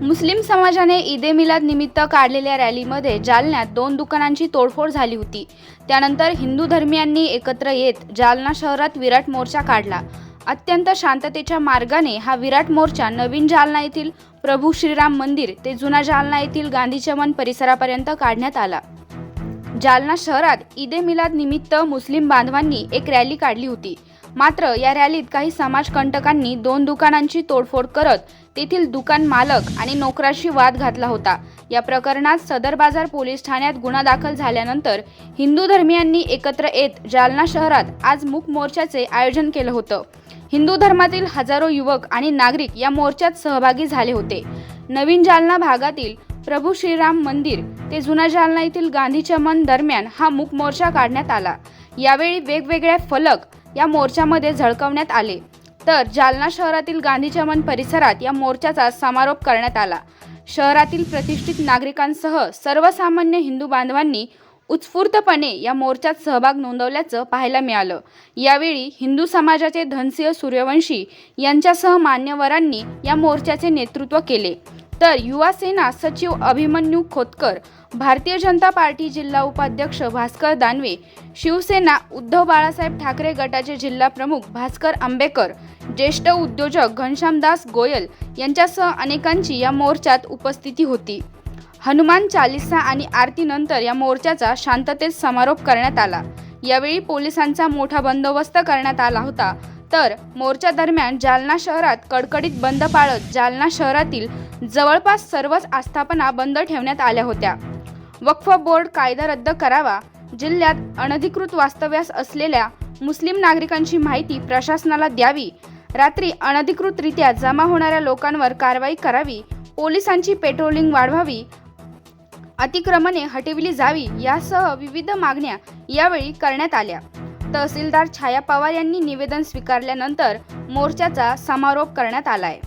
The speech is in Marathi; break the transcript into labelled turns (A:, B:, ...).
A: मुस्लिम समाजाने ईदे मिलाद निमित्त काढलेल्या रॅलीमध्ये जालन्यात दोन दुकानांची तोडफोड झाली होती. त्यानंतर हिंदू धर्मियांनी एकत्र येत जालना शहरात विराट मोर्चा काढला. अत्यंत शांततेच्या मार्गाने हा विराट मोर्चा नवीन जालना येथील प्रभू श्रीराम मंदिर ते जुना जालना येथील गांधी चमन परिसरापर्यंत काढण्यात आला. जालना शहरात ईदे मिलाद निमित्त मुस्लिम बांधवांनी एक रॅली काढली होती. मात्र या रॅलीत काही समाजकंटकांनी दोन दुकानांची तोडफोड करत तेथील दुकान मालक आणि नोकराशी वाद घातला होता. या प्रकरणात सदर बाजार पोलीस ठाण्यात गुन्हा दाखल झाल्यानंतर हिंदू धर्मियांनी एकत्र येत जालना शहरात आज मूक मोर्चाचे आयोजन केलं होतं. हिंदू धर्मातील हजारो युवक आणि नागरिक या मोर्चात सहभागी झाले होते. नवीन जालना भागातील प्रभू श्रीराम मंदिर ते जुना जालना येथील गांधी चमन दरम्यान हा मूक मोर्चा काढण्यात आला. यावेळी वेगवेगळ्या फलक या मोर्चामध्ये झळकवण्यात आले. तर जालना शहरातील गांधी चमन परिसरात या मोर्चाचा समारोप करण्यात आला. शहरातील प्रतिष्ठित नागरिकांसह सर्वसामान्य हिंदू बांधवांनी उत्स्फूर्तपणे या मोर्चात सहभाग नोंदवल्याचं पाहायला मिळालं. यावेळी हिंदू समाजाचे धनसिंह सूर्यवंशी यांच्यासह मान्यवरांनी या मोर्चाचे नेतृत्व केले. तर युवा सेना सचिव अभिमन्यू खोतकर भारतीय जनता पार्टी जिल्हा उपाध्यक्ष भास्कर दानवे शिवसेना उद्धव बाळासाहेब ठाकरे गटाचे जिल्हा प्रमुख भास्कर आंबेकर ज्येष्ठ उद्योजक घनश्यामदास गोयल यांच्यासह अनेकांची या मोर्चात उपस्थिती होती. हनुमान चालिसा आणि आरतीनंतर या मोर्चाचा शांततेत समारोप करण्यात आला. यावेळी पोलिसांचा मोठा बंदोबस्त करण्यात आला होता. तर मोर्चा दरम्यान जालना शहरात कडकडीत बंद पाळत जालना शहरातील जवळपास सर्वच आस्थापना बंद ठेवण्यात आल्या होत्या. वक्फ बोर्ड कायदा रद्द करावा जिल्ह्यात अनधिकृत वास्तव्यास असलेल्या मुस्लिम नागरिकांची माहिती प्रशासनाला द्यावी रात्री अनधिकृतरित्या जमा होणाऱ्या लोकांवर कारवाई करावी पोलिसांची पेट्रोलिंग वाढवावी अतिक्रमणे हटविली जावी यासह विविध मागण्या यावेळी करण्यात आल्या. तहसीलदार छाया पवार यांनी निवेदन स्वीकारल्यानंतर मोर्चाचा समारोप करण्यात आलाय.